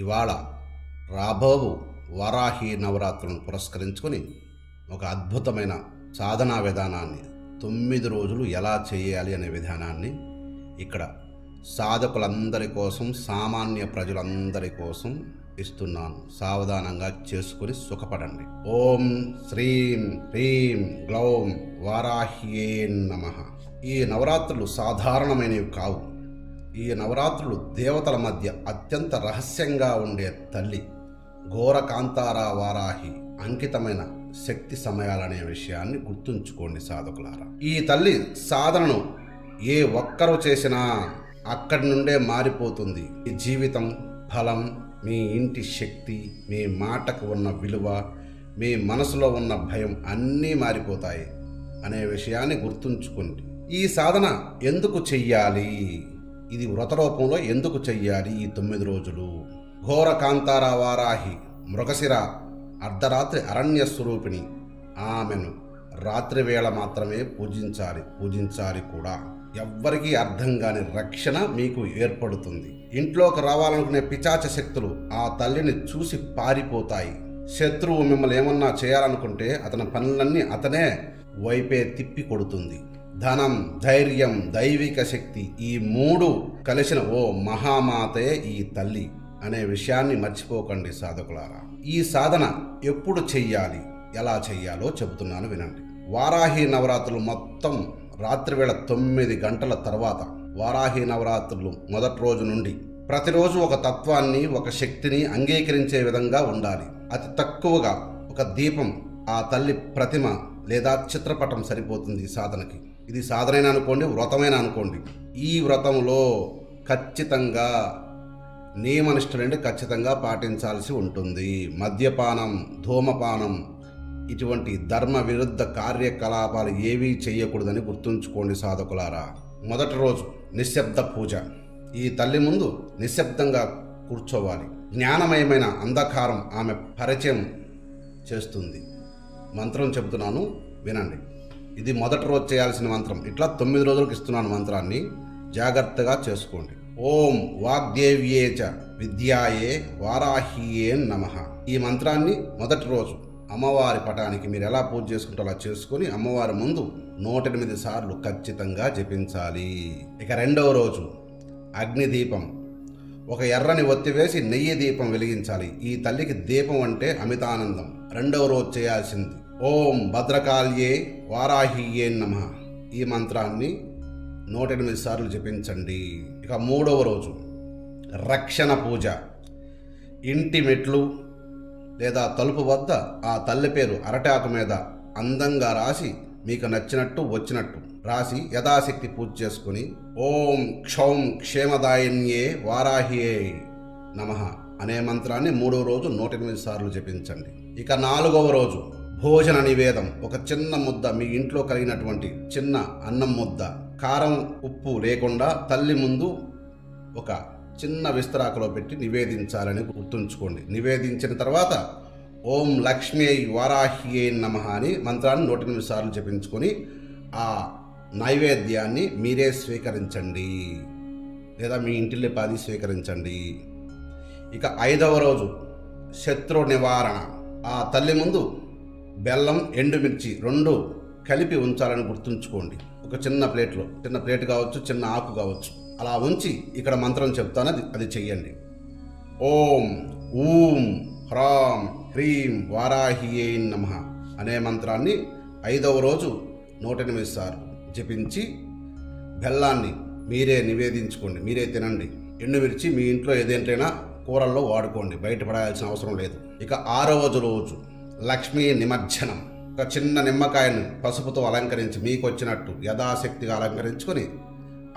ఇవాళ రాబోవు వారాహి నవరాత్రులను పురస్కరించుకొని ఒక అద్భుతమైన సాధనా విధానాన్ని తొమ్మిది రోజులు ఎలా చేయాలి అనే విధానాన్ని ఇక్కడ సాధకులందరి కోసం సామాన్య ప్రజలందరి కోసం ఇస్తున్నాను. సావధానంగా చేసుకుని సుఖపడండి. ఓం శ్రీం హ్రీం గ్లౌం వారాహ్యే నమ. ఈ నవరాత్రులు సాధారణమైనవి కావు. ఈ నవరాత్రులు దేవతల మధ్య అత్యంత రహస్యంగా ఉండే తల్లి ఘోరకాంతారా వారాహి అంకితమైన శక్తి సమయాలనే విషయాన్ని గుర్తుంచుకోండి సాధకులారా. ఈ తల్లి సాధనను ఏ ఒక్కరు చేసినా అక్కడి నుండే మారిపోతుంది. మీ జీవితం ఫలం మీ ఇంటి శక్తి మీ మాటకు ఉన్న విలువ మీ మనసులో ఉన్న భయం అన్నీ మారిపోతాయి అనే విషయాన్ని గుర్తుంచుకోండి. ఈ సాధన ఎందుకు చెయ్యాలి? ఇది వ్రత రూపంలో ఎందుకు చెయ్యాలి ఈ తొమ్మిది రోజులు? ఘోర కాంతారా వారాహి మృగశిర అర్ధరాత్రి అరణ్య స్వరూపిణి ఆమెను రాత్రి వేళ మాత్రమే పూజించాలి పూజించాలి కూడా. ఎవ్వరికీ అర్థం కాని రక్షణ మీకు ఏర్పడుతుంది. ఇంట్లోకి రావాలనుకునే పిచాచ శక్తులు ఆ తల్లిని చూసి పారిపోతాయి. శత్రువు మిమ్మల్ని ఏమన్నా చేయాలనుకుంటే అతని పనులన్నీ అతనే వైపే తిప్పి కొడుతుంది. ధనం ధైర్యం దైవిక శక్తి ఈ మూడు కలిసిన ఓ మహామాతే ఈ తల్లి అనే విషయాన్ని మర్చిపోకండి సాధకులారా. ఈ సాధన ఎప్పుడు చెయ్యాలి? ఎలా చెయ్యాలో చెబుతున్నాను వినండి. వారాహి నవరాత్రులు మొత్తం రాత్రివేళ తొమ్మిది గంటల తర్వాత వారాహి నవరాత్రులు మొదటి రోజు నుండి ప్రతిరోజు ఒక తత్వాన్ని ఒక శక్తిని అంగీకరించే విధంగా ఉండాలి. అతి తక్కువగా ఒక దీపం ఆ తల్లి ప్రతిమ లేదా చిత్రపటం సరిపోతుంది సాధనకి. ఇది సాధనైన అనుకోండి వ్రతమైన అనుకోండి. ఈ వ్రతంలో ఖచ్చితంగా నియమనిష్టలంటే ఖచ్చితంగా పాటించాల్సి ఉంటుంది. మద్యపానం ధూమపానం ఇటువంటి ధర్మ విరుద్ధ కార్యకలాపాలు ఏవీ చేయకూడదని గుర్తుంచుకోండి సాధకులారా. మొదటి రోజు నిశ్శబ్ద పూజ. ఈ తల్లి ముందు నిశ్శబ్దంగా కూర్చోవాలి. జ్ఞానమయమైన అంధకారం ఆమె పరిచయం చేస్తుంది. మంత్రం చెబుతున్నాను వినండి. ఇది మొదటి రోజు చేయాల్సిన మంత్రం. ఇట్లా తొమ్మిది రోజులకు ఇస్తున్నాను మంత్రాన్ని. జాగ్రత్తగా చేసుకోండి. ఓం వాగ్దేవ్యే చ విద్యాయే వారాహియే నమ. ఈ మంత్రాన్ని మొదటి రోజు అమ్మవారి పటానికి మీరు ఎలా పూజ చేసుకుంటే అలా చేసుకొని అమ్మవారి ముందు నూట ఎనిమిది సార్లు ఖచ్చితంగా జపించాలి. ఇక రెండవ రోజు అగ్నిదీపం ఒక ఎర్రని ఒత్తి వేసి నెయ్యి దీపం వెలిగించాలి. ఈ తల్లికి దీపం అంటే అమితానందం. రెండవ రోజు చేయాల్సింది ఓం భద్రకాళ్యే వారాహియే నమ. ఈ మంత్రాన్ని నూట ఎనిమిది సార్లు జపించండి. ఇక మూడవ రోజు రక్షణ పూజ. ఇంటి మెట్లు లేదా తలుపు వద్ద ఆ తల్లి పేరు అరటాకు మీద అందంగా రాసి మీకు నచ్చినట్టు వచ్చినట్టు రాసి యథాశక్తి పూజ చేసుకుని ఓం క్షౌం క్షేమదాయన్యే వారాహియే నమ అనే మంత్రాన్ని మూడవ రోజు నూట ఎనిమిది సార్లు జపించండి. ఇక నాలుగవ రోజు భోజన నివేదం ఒక చిన్న ముద్ద మీ ఇంట్లో కలిగినటువంటి చిన్న అన్నం ముద్ద. కారం ఉప్పు లేకుండా తల్లి ముందు ఒక చిన్న విస్తరాకులో పెట్టి నివేదించాలని గుర్తుంచుకోండి. నివేదించిన తర్వాత ఓం లక్ష్మీ వారాహ్యే నమ అని మంత్రాన్ని నూట ఎనిమిది సార్లు జపించుకొని ఆ నైవేద్యాన్ని మీరే స్వీకరించండి. లేదా మీ ఇంటిల్లి పాది స్వీకరించండి. ఇక ఐదవ రోజు శత్రు నివారణ. ఆ తల్లి ముందు బెల్లం ఎండుమిర్చి రెండు కలిపి ఉంచాలని గుర్తుంచుకోండి. ఒక చిన్న ప్లేట్లో చిన్న ప్లేట్ కావచ్చు చిన్న ఆకు కావచ్చు. అలా ఉంచి ఇక్కడ మంత్రం చెప్తాను అది అది చెయ్యండి. ఓం ఊం హ్రాం హ్రీం వారాహియే నమ అనే మంత్రాన్ని ఐదవ రోజు నూట ఎనిమిది సార్లు జపించి బెల్లాన్ని మీరే నివేదించుకోండి మీరే తినండి. ఎండుమిర్చి మీ ఇంట్లో ఏదేంటైనా కూరల్లో వాడుకోండి బయట పడాల్సిన అవసరం లేదు. ఇక ఆరవ రోజు లక్ష్మీ నిమజ్జనం. ఒక చిన్న నిమ్మకాయను పసుపుతో అలంకరించి మీకు వచ్చినట్టు యథాశక్తిగా అలంకరించుకొని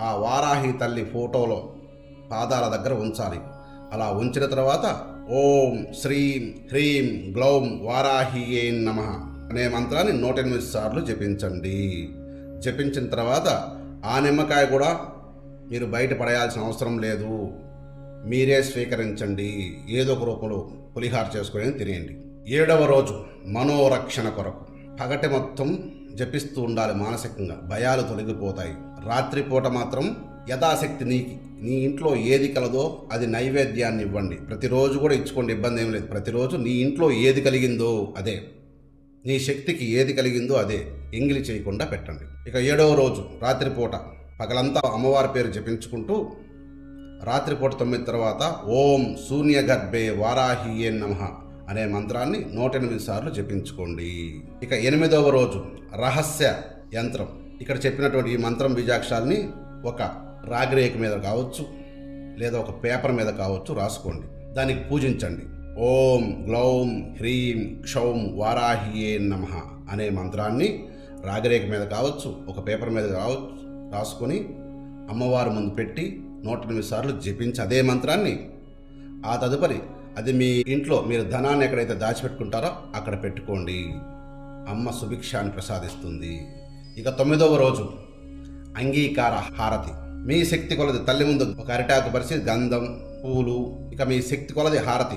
ఆ వారాహి తల్లి ఫోటోలో పాదాల దగ్గర ఉంచాలి. అలా ఉంచిన తర్వాత ఓం శ్రీం హ్రీం గ్లౌం వారాహియే నమ అనే మంత్రాన్ని నూట ఎనిమిది సార్లు జపించండి. జపించిన తర్వాత ఆ నిమ్మకాయ కూడా మీరు బయట పడేయాల్సిన అవసరం లేదు. మీరే స్వీకరించండి. ఏదో ఒక రూపంలో పులిహార చేసుకొని తినేయండి. ఏడవ రోజు మనోరక్షణ కొరకు పగటి మొత్తం జపిస్తూ ఉండాలి మానసికంగా. భయాలు తొలగిపోతాయి. రాత్రిపూట మాత్రం యథాశక్తి నీకి. నీ ఇంట్లో ఏది కలదో అది నైవేద్యాన్ని ఇవ్వండి. ప్రతిరోజు కూడా ఇచ్చుకోండి ఇబ్బంది ఏం లేదు. ప్రతిరోజు నీ ఇంట్లో ఏది కలిగిందో అదే. నీ శక్తికి ఏది కలిగిందో అదే. ఎంగిలి చేయకుండా పెట్టండి. ఇక ఏడవ రోజు రాత్రిపూట పగలంతా అమ్మవారి పేరు జపించుకుంటూ రాత్రిపూట తొమ్మిది తర్వాత ఓం శూన్య గర్భే వారాహియే నమ అనే మంత్రాన్ని నూట ఎనిమిది సార్లు జపించుకోండి. ఇక ఎనిమిదవ రోజు రహస్య యంత్రం. ఇక్కడ చెప్పినటువంటి ఈ మంత్రం బీజాక్షరాల్ని ఒక రాగిరేఖ మీద కావచ్చు లేదా ఒక పేపర్ మీద కావచ్చు రాసుకోండి. దానికి పూజించండి. ఓం గ్లౌం హ్రీం క్షౌం వారాహియే నమ అనే మంత్రాన్ని రాగిరేఖ మీద కావచ్చు ఒక పేపర్ మీద కావచ్చు రాసుకొని అమ్మవారి ముందు పెట్టి నూట ఎనిమిది సార్లు జపించి అదే మంత్రాన్ని ఆ తదుపరి అది మీ ఇంట్లో మీరు ధనాన్ని ఎక్కడైతే దాచిపెట్టుకుంటారో అక్కడ పెట్టుకోండి. అమ్మ సుభిక్షాన్ని ప్రసాదిస్తుంది. ఇక తొమ్మిదవ రోజు అంగీకార హారతి. మీ శక్తి కొలది తల్లి ముందు ఒక అరిటాకు పరిచి గంధం పూలు ఇక మీ శక్తి కొలది హారతి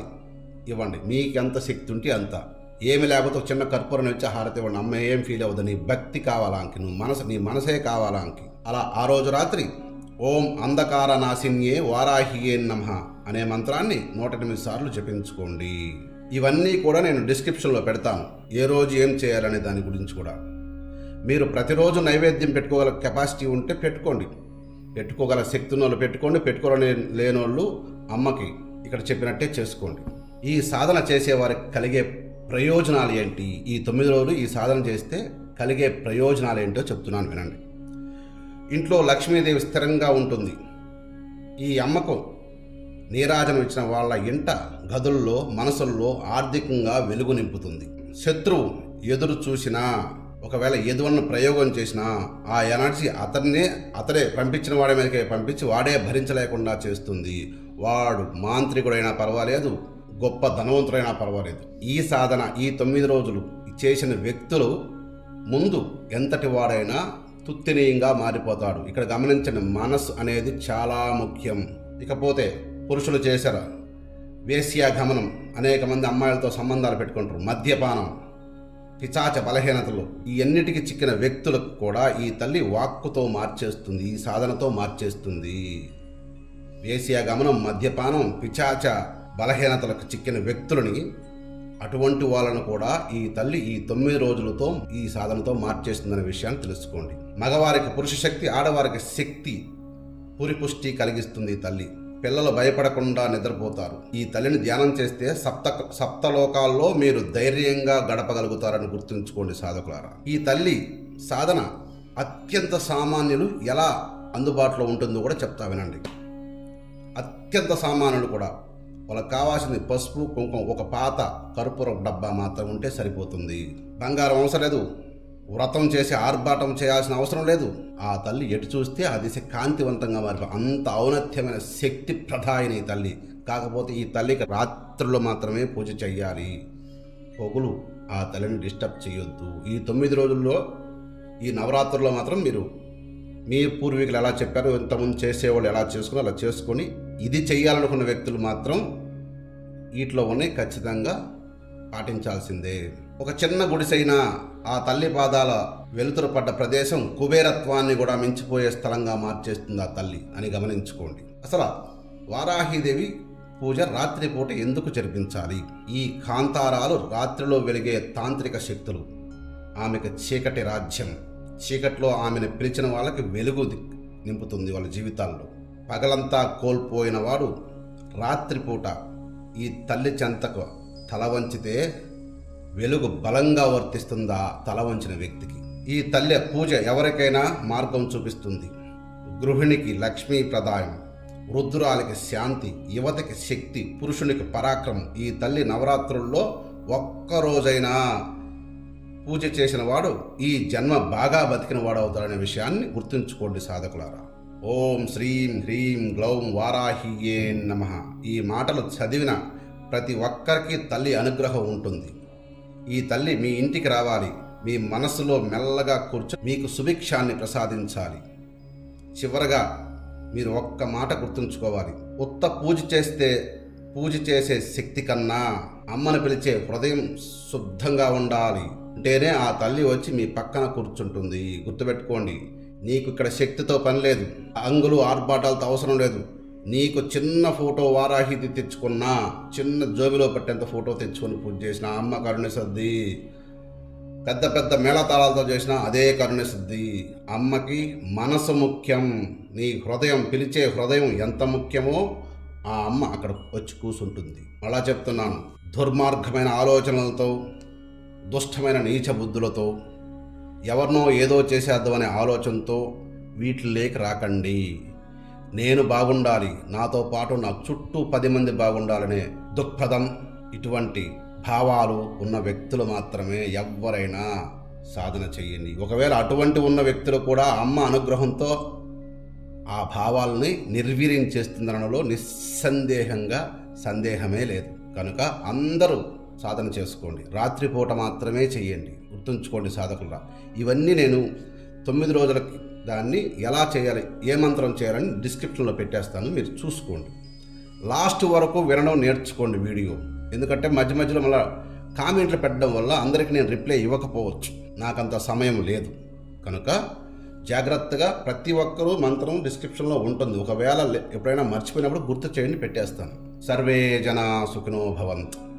ఇవ్వండి. మీకు ఎంత శక్తి ఉంటే అంత. ఏమి లేకపోతే ఒక చిన్న కర్పూరం వచ్చి హారతి ఇవ్వండి. అమ్మ ఏం ఫీల్ అవ్వదు. నీ భక్తి కావాలా అంకి నువ్వు మనసు నీ మనసే కావాలా అంకి అలా ఆ రోజు రాత్రి ఓం అంధకార నాశిన్యే వారాహియే నమ అనే మంత్రాన్ని నూట ఎనిమిది సార్లు జపించుకోండి. ఇవన్నీ కూడా నేను డిస్క్రిప్షన్లో పెడతాను. ఏ రోజు ఏం చేయాలనే దాని గురించి కూడా. మీరు ప్రతిరోజు నైవేద్యం పెట్టుకోగల కెపాసిటీ ఉంటే పెట్టుకోండి. పెట్టుకోగల శక్తి ఉన్న వాళ్ళు పెట్టుకోండి. పెట్టుకోలేని లేనోళ్ళు అమ్మకి ఇక్కడ చెప్పినట్టే చేసుకోండి. ఈ సాధన చేసేవారికి కలిగే ప్రయోజనాలు ఏంటి? ఈ తొమ్మిది రోజులు ఈ సాధన చేస్తే కలిగే ప్రయోజనాలు ఏంటో చెప్తున్నాను వినండి. ఇంట్లో లక్ష్మీదేవి స్థిరంగా ఉంటుంది. ఈ అమ్మకం నీరాజనం ఇచ్చిన వాళ్ళ ఇంట గదుల్లో మనసుల్లో ఆర్థికంగా వెలుగు నింపుతుంది. శత్రువు ఎదురు చూసినా ఒకవేళ ఎదువన్న ప్రయోగం చేసినా ఆ ఎనర్జీ అతన్నే అతడే పంపించిన వాడి మీదకే పంపించి వాడే భరించలేకుండా చేస్తుంది. వాడు మాంత్రికుడైనా పర్వాలేదు గొప్ప ధనవంతుడైనా పర్వాలేదు. ఈ సాధన ఈ తొమ్మిది రోజులు చేసిన వ్యక్తులు ముందు ఎంతటి వాడైనా తుత్తినీయంగా మారిపోతాడు. ఇక్కడ గమనించండి మనస్సు అనేది చాలా ముఖ్యం. ఇకపోతే పురుషులు చేశారు? వేశ్యాగమనం అనేక మంది అమ్మాయిలతో సంబంధాలు పెట్టుకుంటారు. మద్యపానం పిచాచ బలహీనతలు. ఈ అన్నిటికి చిక్కిన వ్యక్తులకు కూడా ఈ తల్లి వాక్కుతో మార్చేస్తుంది ఈ సాధనతో మార్చేస్తుంది. వేశ్యాగమనం మద్యపానం పిచాచ బలహీనతలకు చిక్కిన వ్యక్తులని అటువంటి వాళ్ళను కూడా ఈ తల్లి ఈ తొమ్మిది రోజులతో ఈ సాధనతో మార్చేస్తుందనే విషయాన్ని తెలుసుకోండి. మగవారికి పురుష శక్తి ఆడవారికి శక్తి పురిపుష్టి కలిగిస్తుంది ఈ తల్లి. పిల్లలు భయపడకుండా నిద్రపోతారు. ఈ తల్లిని ధ్యానం చేస్తే సప్త సప్తలోకాల్లో మీరు ధైర్యంగా గడపగలుగుతారని గుర్తుంచుకోండి సాధకులారా. ఈ తల్లి సాధన అత్యంత సామాన్యులు ఎలా అందుబాటులో ఉంటుందో కూడా చెప్తా వినండి. అత్యంత సామాన్యులు కూడా వాళ్ళకి కావాల్సింది పసుపు కుంకుమ ఒక పాత కర్పూరం డబ్బా మాత్రం ఉంటే సరిపోతుంది. బంగారం అవసరం లేదు. వ్రతం చేసి ఆర్భాటం చేయాల్సిన అవసరం లేదు. ఆ తల్లి ఎటు చూస్తే ఆ దిశ కాంతివంతంగా మారి అంత ఔన్నత్యమైన శక్తి ప్రధాయని ఈ తల్లి. కాకపోతే ఈ తల్లికి రాత్రులు మాత్రమే పూజ చెయ్యాలి. పొగులు ఆ తల్లిని డిస్టర్బ్ చేయొద్దు ఈ తొమ్మిది రోజుల్లో ఈ నవరాత్రుల్లో మాత్రం మీరు మీ పూర్వీకులు ఎలా చెప్పారు ఇంతకుముందు చేసేవాళ్ళు ఎలా చేసుకుని అలా చేసుకొని ఇది చేయాలనుకున్న వ్యక్తులు మాత్రం వీటిలో ఉన్నాయి ఖచ్చితంగా పాటించాల్సిందే. ఒక చిన్న గుడిసైనా ఆ తల్లి పాదాల వెలుతురు పడ్డ ప్రదేశం కుబేరత్వాన్ని కూడా మించిపోయే స్థలంగా మార్చేస్తుంది ఆ తల్లి అని గమనించుకోండి. అసలు వారాహీదేవి పూజ రాత్రిపూట ఎందుకు జరిపించాలి? ఈ కాంతారాలు రాత్రిలో వెలిగే తాంత్రిక శక్తులు ఆమెకు చీకటి రాజ్యం. చీకట్లో ఆమెను పిలిచిన వాళ్ళకి వెలుగు నింపుతుంది వాళ్ళ జీవితాల్లో. పగలంతా కోల్పోయిన వాడు రాత్రిపూట ఈ తల్లి చెంతకు తల వంచితే వెలుగు బలంగా వర్తిస్తుందా తల వంచిన వ్యక్తికి. ఈ తల్లి పూజ ఎవరికైనా మార్గం చూపిస్తుంది. గృహిణికి లక్ష్మీ ప్రదాయం వృద్ధురాలికి శాంతి యువతకి శక్తి పురుషునికి పరాక్రమం. ఈ తల్లి నవరాత్రుల్లో ఒక్కరోజైనా పూజ చేసిన వాడు ఈ జన్మ బాగా బతికిన వాడు అవుతాడనే విషయాన్ని గుర్తుంచుకోండి సాధకులారా. ఓం శ్రీం హ్రీం గ్లౌం వారాహియే నమ. ఈ మాటలు చదివిన ప్రతి ఒక్కరికి తల్లి అనుగ్రహం ఉంటుంది. ఈ తల్లి మీ ఇంటికి రావాలి. మీ మనసులో మెల్లగా కూర్చొని మీకు సుభిక్షాన్ని ప్రసాదించాలి. చివరగా మీరు ఒక్క మాట గుర్తుంచుకోవాలి. ఉత్త పూజ చేస్తే పూజ చేసే శక్తి కన్నా అమ్మను పిలిచే హృదయం శుద్ధంగా ఉండాలి. ఉంటేనే ఆ తల్లి వచ్చి మీ పక్కన కూర్చుంటుంది. గుర్తుపెట్టుకోండి నీకు ఇక్కడ శక్తితో పని లేదు అంగులు ఆర్భాటాలతో అవసరం లేదు. నీకు చిన్న ఫోటో వారాహిది తెచ్చుకున్నా చిన్న జోబిలో పట్టేంత ఫోటో తెచ్చుకొని పూజ చేసిన అమ్మ కరుణశుద్ధి పెద్ద పెద్ద మేళతాళాలతో చేసిన అదే కరుణశుద్ధి అమ్మకి మనసు ముఖ్యం నీ హృదయం పిలిచే హృదయం ఎంత ముఖ్యమో ఆ అమ్మ అక్కడ వచ్చి కూసుంటుంది. అలా చెప్తున్నాను. దుర్మార్గమైన ఆలోచనలతో దుష్టమైన నీచ బుద్ధులతో ఎవరినో ఏదో చేసేద్దామనే ఆలోచనతో వీటిలోకి రాకండి. నేను బాగుండాలి. నాతో పాటు నా చుట్టూ పది మంది బాగుండాలనే దృక్పథం ఇటువంటి భావాలు ఉన్న వ్యక్తులు మాత్రమే ఎవరైనా సాధన చేయండి. ఒకవేళ అటువంటి ఉన్న వ్యక్తులు కూడా అమ్మ అనుగ్రహంతో ఆ భావాల్ని నిర్వీర్యం చేస్తుందనలో నిస్సందేహంగా సందేహమే లేదు. కనుక అందరూ సాధన చేసుకోండి. రాత్రిపూట మాత్రమే చేయండి. గుర్తుంచుకోండి సాధకులుగా ఇవన్నీ నేను తొమ్మిది రోజులకి దాన్ని ఎలా చేయాలి ఏ మంత్రం చేయాలని డిస్క్రిప్షన్లో పెట్టేస్తాను. మీరు చూసుకోండి. లాస్ట్ వరకు వినడం నేర్చుకోండి వీడియో. ఎందుకంటే మధ్య మధ్యలో మళ్ళీ కామెంట్లు పెట్టడం వల్ల అందరికీ నేను రిప్లై ఇవ్వకపోవచ్చు. నాకంత సమయం లేదు. కనుక జాగ్రత్తగా ప్రతి ఒక్కరూ మంత్రం డిస్క్రిప్షన్లో ఉంటుంది. ఒకవేళ ఎప్పుడైనా మర్చిపోయినప్పుడు గుర్తు చేయండి పెట్టేస్తాను. సర్వే జనా సుఖినో భవంతు.